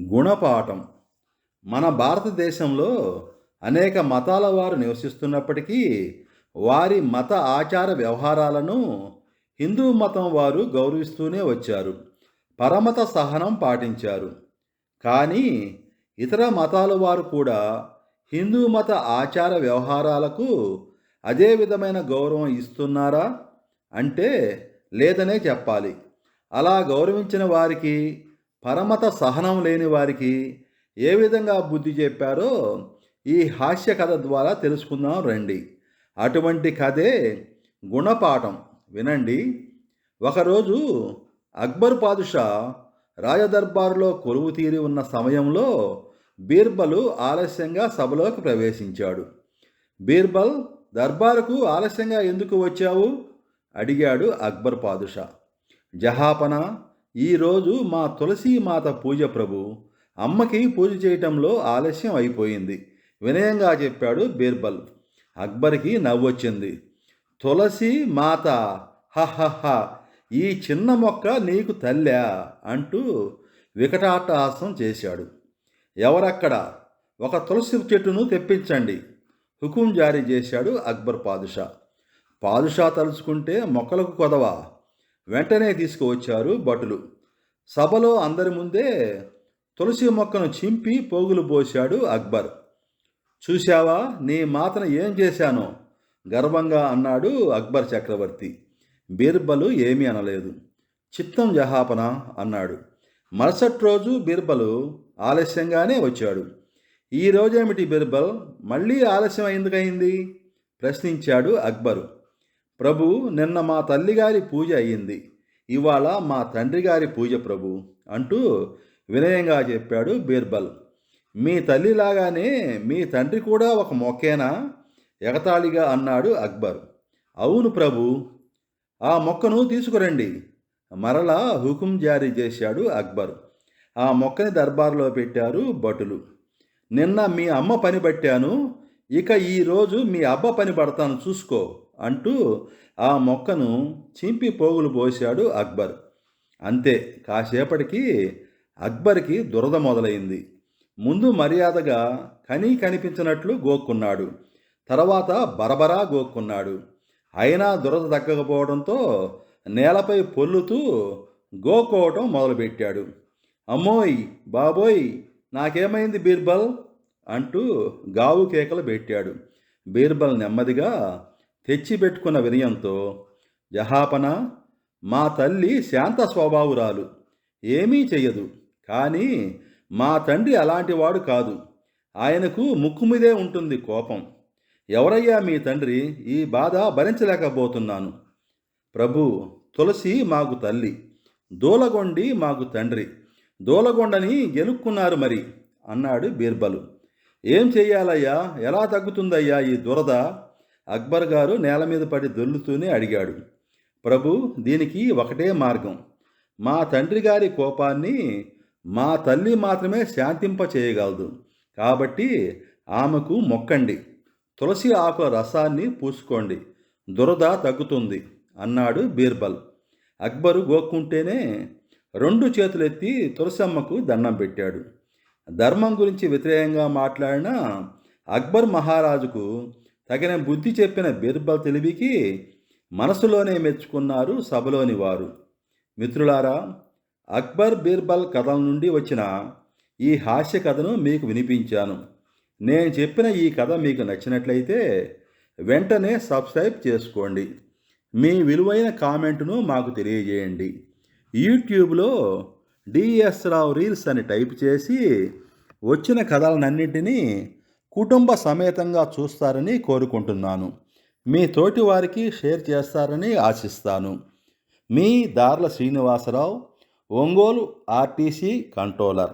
గుణపాఠం. మన భారతదేశంలో అనేక మతాల వారు నివసిస్తున్నప్పటికీ వారి మత ఆచార వ్యవహారాలను హిందూ మతం వారు గౌరవిస్తూనే వచ్చారు. పరమత సహనం పాటించారు. కానీ ఇతర మతాల వారు కూడా హిందూ మత ఆచార వ్యవహారాలకు అదే విధమైన గౌరవం ఇస్తున్నారా? అంటే లేదనే చెప్పాలి. అలా గౌరవించిన వారికి పరమత సహనం లేని వారికి ఏ విధంగా బుద్ధి చెప్పారో ఈ హాస్య కథ ద్వారా తెలుసుకుందాం రండి. అటువంటి కథే గుణపాఠం. వినండి. ఒకరోజు అక్బర్ పాదుషా రాజదర్బారులో కొలువు తీరి ఉన్న సమయంలో బీర్బలు ఆలస్యంగా సభలోకి ప్రవేశించాడు. బీర్బల్ దర్బారుకు ఆలస్యంగా ఎందుకు వచ్చావు? అడిగాడు అక్బర్ పాదుషా. జహాపన ఈరోజు మా తులసి మాత పూజ ప్రభు అమ్మకి పూజ చేయటంలో ఆలస్యం అయిపోయింది. వినయంగా చెప్పాడు బీర్బల్. అక్బర్కి నవ్వొచ్చింది. తులసి మాత హహహ ఈ చిన్న మొక్క నీకు తల్లా అంటూ వికటాట్టహాసం చేశాడు. ఎవరక్కడ? ఒక తులసి చెట్టును తెప్పించండి. హుకుం జారీ చేశాడు అక్బర్ పాదుషా. పాదుషా తలుచుకుంటే మొక్కలకు కొదవా? వెంటనే తీసుకువచ్చారు భటులు. సభలో అందరి ముందే తులసి మొక్కను చింపి పోగులు పోశాడు అక్బర్. చూశావా నీ మాతను ఏం చేశానో? గర్వంగా అన్నాడు అక్బర్ చక్రవర్తి. బీర్బలు ఏమీ అనలేదు. చిత్తం జహాపన అన్నాడు. మరుసటి రోజు బీర్బలు ఆలస్యంగానే వచ్చాడు. ఈ రోజేమిటి బీర్బల్? మళ్ళీ ఆలస్యం ఎందుకయింది? ప్రశ్నించాడు అక్బరు. ప్రభు నిన్న మా తల్లిగారి పూజ అయ్యింది ఇవాళ మా తండ్రి గారి పూజ ప్రభు అంటూ వినయంగా చెప్పాడు బీర్బల్. మీ తల్లిలాగానే మీ తండ్రి కూడా ఒక మొక్కేనా? ఎగతాళిగా అన్నాడు అక్బర్. అవును ప్రభు. ఆ మొక్కను తీసుకురండి. మరలా హుకుం జారీ చేశాడు అక్బర్. ఆ మొక్కని దర్బార్లో పెట్టారు భటులు. నిన్న మీ అమ్మ పని పట్టాను. ఇక ఈరోజు మీ అబ్బ పని పడతాను చూసుకో. అంటూ ఆ మొక్కను చింపి పోగులు పోశాడు అక్బర్. అంతే కాసేపటికి అక్బర్కి దురద మొదలైంది. ముందు మర్యాదగా కనీ కనిపించినట్లు గోక్కున్నాడు. తర్వాత బరబరా గోక్కున్నాడు. అయినా దురద తగ్గకపోవడంతో నేలపై పొల్లుతూ గోకోవటం మొదలుపెట్టాడు. అమ్మోయ్ బాబోయ్ నాకేమైంది బీర్బల్? అంటూ గావు కేకలు పెట్టాడు. బీర్బల్ నెమ్మదిగా తెచ్చిపెట్టుకున్న వినయంతో జహాపన మా తల్లి శాంత స్వభావురాలు. ఏమీ చెయ్యదు. కానీ మా తండ్రి అలాంటివాడు కాదు. ఆయనకు ముక్కు మీదే ఉంటుంది కోపం. ఎవరయ్యా మీ తండ్రి? ఈ బాధ భరించలేకపోతున్నాను. ప్రభు తులసి మాకు తల్లి. దూలగొండి మాకు తండ్రి. దూలగొండని గెలుక్కున్నారు మరి అన్నాడు బీర్బలు. ఏం చెయ్యాలయ్యా? ఎలా తగ్గుతుందయ్యా ఈ దురద? అక్బర్ గారు నేల మీద పడి దొల్లుతూనే అడిగాడు ప్రభు దీనికి ఒకటే మార్గం. మా తండ్రి గారి కోపాన్ని మా తల్లి మాత్రమే శాంతింప చేయగలదు. కాబట్టి ఆమెకు మొక్కండి. తులసి ఆకుల రసాన్ని పూసుకోండి. దురద తగ్గుతుంది అన్నాడు బీర్బల్. అక్బరు గోక్కుంటేనే రెండు చేతులెత్తి తులసమ్మకు దండం పెట్టాడు. ధర్మం గురించి వ్యతిరేకంగా మాట్లాడిన అక్బర్ మహారాజుకు తగిన బుద్ధి చెప్పిన బీర్బల్ తెలివికి మనసులోనే మెచ్చుకున్నారు సభలోని వారు. మిత్రులారా అక్బర్ బీర్బల్ కథల నుండి వచ్చిన ఈ హాస్య కథను మీకు వినిపించాను. నేను చెప్పిన ఈ కథ మీకు నచ్చినట్లయితే వెంటనే సబ్స్క్రైబ్ చేసుకోండి. మీ విలువైన కామెంట్ను మాకు తెలియజేయండి. యూట్యూబ్లో డిఎస్ రావు రీల్స్ అని టైప్ చేసి వచ్చిన కథలనన్నింటినీ కుటుంబ సమేతంగా చూస్తారని కోరుకుంటున్నాను. మీ తోటి వారికి షేర్ చేస్తారని ఆశిస్తాను. మీ దార్ల శ్రీనివాసరావు ఒంగోలు ఆర్టీసీ కంట్రోలర్.